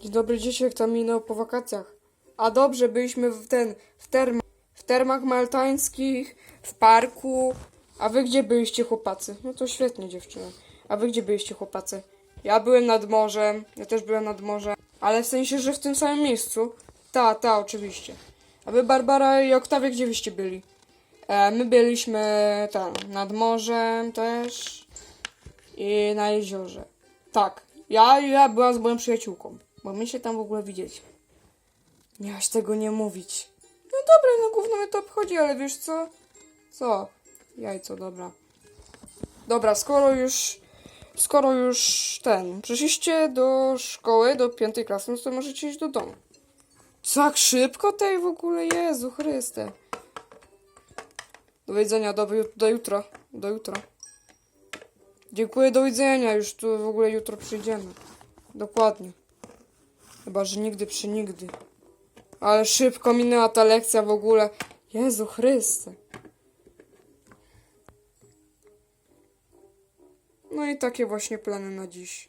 Dzień dobry, dzieci, jak tam minął po wakacjach? A dobrze, byliśmy w ten, w, term, w termach maltańskich, w parku. A wy gdzie byliście, chłopacy? No to świetnie, dziewczyny. A wy gdzie byliście, chłopacy? Ja byłem nad morzem, ja też byłem nad morzem. Ale w sensie, że w tym samym miejscu? Ta, ta, oczywiście. A wy, Barbara i Oktawia, gdzie wyście byli? E, my byliśmy tam, nad morzem też i na jeziorze. Tak, ja, ja byłam z moją przyjaciółką, bo my się tam w ogóle widzieć. Miałaś tego nie mówić. No dobra, no gówno mnie to obchodzi, ale wiesz co? Co? Jajco, dobra. Dobra, skoro już, skoro już ten, przyszliście do szkoły, do piątej klasy, no to możecie iść do domu. Tak szybko tej w ogóle, Jezu Chryste. Do widzenia, do, do jutra. Do jutra. Dziękuję, do widzenia. Już tu w ogóle jutro przyjdziemy. Dokładnie. Chyba, że nigdy przy nigdy. Ale szybko minęła ta lekcja w ogóle. Jezu Chryste. No i takie właśnie plany na dziś.